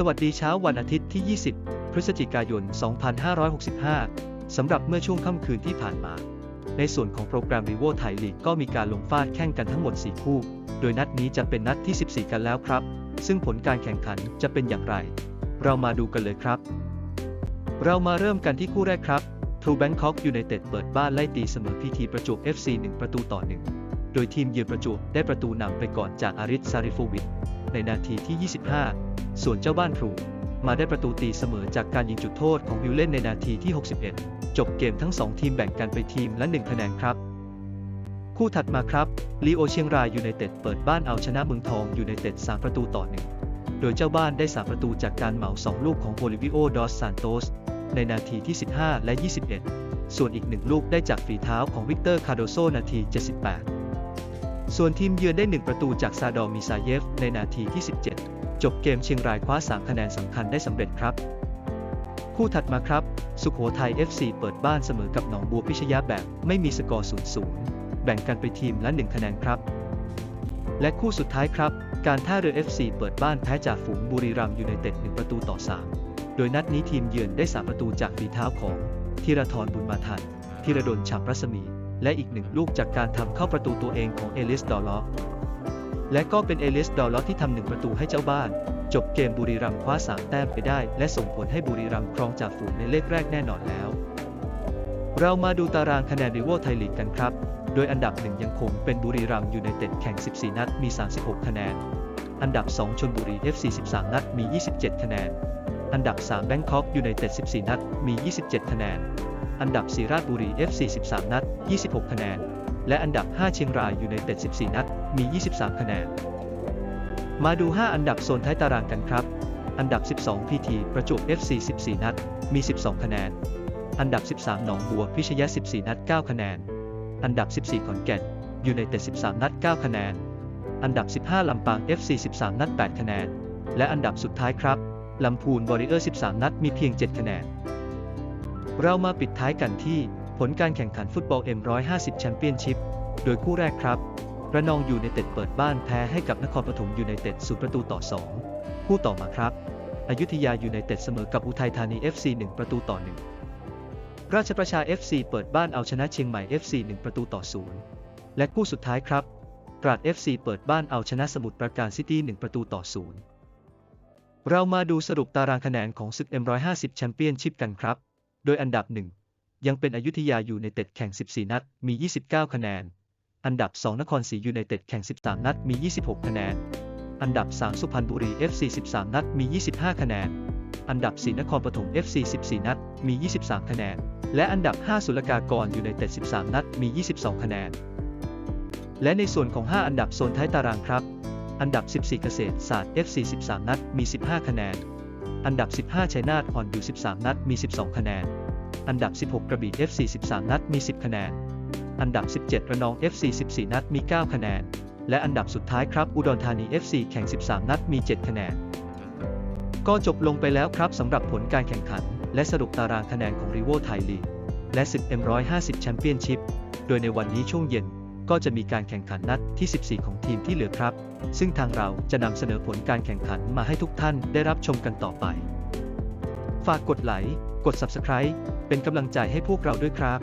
สวัสดีเช้าวันอาทิตย์ที่ 20 พฤศจิกายน 2565 สำหรับเมื่อช่วงค่ำคืนที่ผ่านมา ในส่วนของโปรแกรม r ีโวไทยลีกก็มีการลงฟาดแข่งกันทั้งหมด 4 คู่ โดยนัดนี้จะเป็นนัดที่ 14 กันแล้วครับ ซึ่งผลการแข่งขันจะเป็นอย่างไร เรามาดูกันเลยครับ เรามาเริ่มกันที่คู่แรกครับ True Bangkok United เปิดบ้านไล่ตีเสมอพีทีประจวบ FC 1 ประตูต่อ 1 โดยทีมเยือนประจวบได้ประตูนำไปก่อนจากอาริสซาริโฟวิช ในนาทีที่ 25 ส่วนเจ้าบ้านทรูมาได้ประตูตีเสมอจากการยิงจุดโทษของวิลเล่นในนาทีที่ 61 จบเกมทั้ง 2 ทีมแบ่งกันไปทีมละ 1 คะแนนครับ คู่ถัดมาครับลีโอเชียงรายยูไนเต็ดเปิดบ้านเอาชนะเมืองทองยูไนเต็ด3ประตูต่อ1โดยเจ้าบ้านได้3ประตูจากการเหมา 2 ลูกของโบลิวิโอดอสซานโตสในนาทีที่ 15 และ 21 ส่วนอีกหนึ่งลูกได้จากฝีเท้าของวิกเตอร์คาโดโซนาที 78 ส่วนทีมเยือนได้ 1 ประตูจากซาดอมิซาเยฟ ในนาทีที่ 17 จบเกมเชียงรายคว้า 3 คะแนนสำคัญได้สำเร็จครับ คู่ถัดมาครับ สุขโขทัย FC เปิดบ้านเสมอกับหนองบัวพิชยะแบบไม่มีสกอร์0-0 แบ่งกันไปทีมละ 1 คะแนนครับ และคู่สุดท้ายครับ การท่าเรือ FC เปิดบ้านแพ้จากฝูงบุรีรัมย์ยูไนเต็ด 1 ประตูต่อ 3 โดยนัดนี้ทีมเยือนได้ 3 ประตูจากฝีเท้าของธีรทรบุญมาทันธีรดลฉ่ำรัศมี และอีกหนึ่งลูกจากการทำเข้าประตูตัวเองของเอลิสดอลล็อกและก็เป็นเอลิสดอลล็อกที่ทำหนึ่งประตูให้เจ้าบ้าน จบเกมบุรีรัมย์คว้า 3 แต้มไปได้ และส่งผลให้บุรีรัมย์ครองจากฝูงในเลขแรกแน่นอนแล้ว เรามาดูตารางคะแนนริโวไทยลีกกันครับ โดยอันดับหนึ่งยังคงเป็นบุรีรัมย์ยูไนเต็ดแข่ง 14 นัดมี 36 คะแนน อันดับ 2ชลบุรี FC 13นัดมี 27 คะแนน อันดับ 3 แบงคอกอยูไนเต็ด 14 นัดมี 27 คะแนน อันดับ4ราชบุรี FC 13 นัด 26 คะแนน และอันดับ 5 เชียงรายอยูไนเต็ด 14 นัด มี 23 คะแนน มาดู 5 อันดับโซนท้ายตารางกันครับ อันดับ 12 PT ประจวบ FC 14 นัด มี 12 คะแนน อันดับ 13 หนองบัวพิชยะ 14 นัด 9 คะแนน อันดับ 14 ขอนแก่นอยูไนเต็ด 13 นัด 9 คะแนน อันดับ 15 ลำปาง FC 13 นัด 8 คะแนน และอันดับสุดท้ายครับลำพูนวอริเออร์ 13 นัด มีเพียง 7 คะแนน เรามาปิดท้ายกันที่ผลการแข่งขันฟุตบอล M150 แชมเปี้ยนชิพ โดยคู่แรกครับระนองอยูไนเต็ดเปิดบ้านแพ้ให้กับนครปฐมอยูไนเต็ด0ประตูต่อ 2 คู่ต่อมาครับ อยุธยาอยูไนเต็ดเสมอกับอุทัยธานี FC 1 ประตูต่อ 1 ราชประชา FC เปิดบ้านเอาชนะเชียงใหม่ FC 1 ประตูต่อ 0 และคู่สุดท้ายครับตราด FC เปิดบ้านเอาชนะสมุทรปราการซิตี้ 1 ประตูต่อ 0 เรามาดูสรุปตารางคะแนนของศึก M150 แชมเปี้ยนชิพกันครับ โดยอันดับ1ยังเป็นอยุธยายูไนเต็ดแข่ง 14 นัด มี 29 คะแนน อันดับ 2 นครศรียูไนเต็ดแข่ง 13 นัด มี 26 คะแนน อันดับ 3 สุพรรณบุรี FC 13 นัด มี 25 คะแนน อันดับ 4 นครปฐม FC 14 นัด มี 23 คะแนน และอันดับ5สุลกากรยูไนเต็ด 13 นัด มี 22 คะแนน และในส่วนของ 5 อันดับโซนท้ายตารางครับ อันดับ 14 เกษตรศาสตร์ FC 13 นัด มี 15 คะแนน อันดับ 15ชัยนาทอ่อนอยู่ 13 นัด มี 12 คะแนน อันดับ 16 กระบี่ FC 13 นัด มี 10 คะแนน อันดับ 17 ระนอง FC 14 นัด มี 9 คะแนน และอันดับสุดท้ายครับ อุดรธานี FC แข่ง 13 นัด มี 7 คะแนน ก็จบลงไปแล้วครับสำหรับผลการแข่งขัน และสรุปตารางคะแนนของรีโวไทยลีกและศึก M150 แชมเปี้ยนชิพ โดยในวันนี้ช่วงเย็น ก็จะมีการแข่งขันนัดที่ 14 ของทีมที่เหลือครับ ซึ่งทางเราจะนำเสนอผลการแข่งขันมาให้ทุกท่านได้รับชมกันต่อไป ฝากกดไลค์ กด Subscribe เป็นกำลังใจให้พวกเราด้วยครับ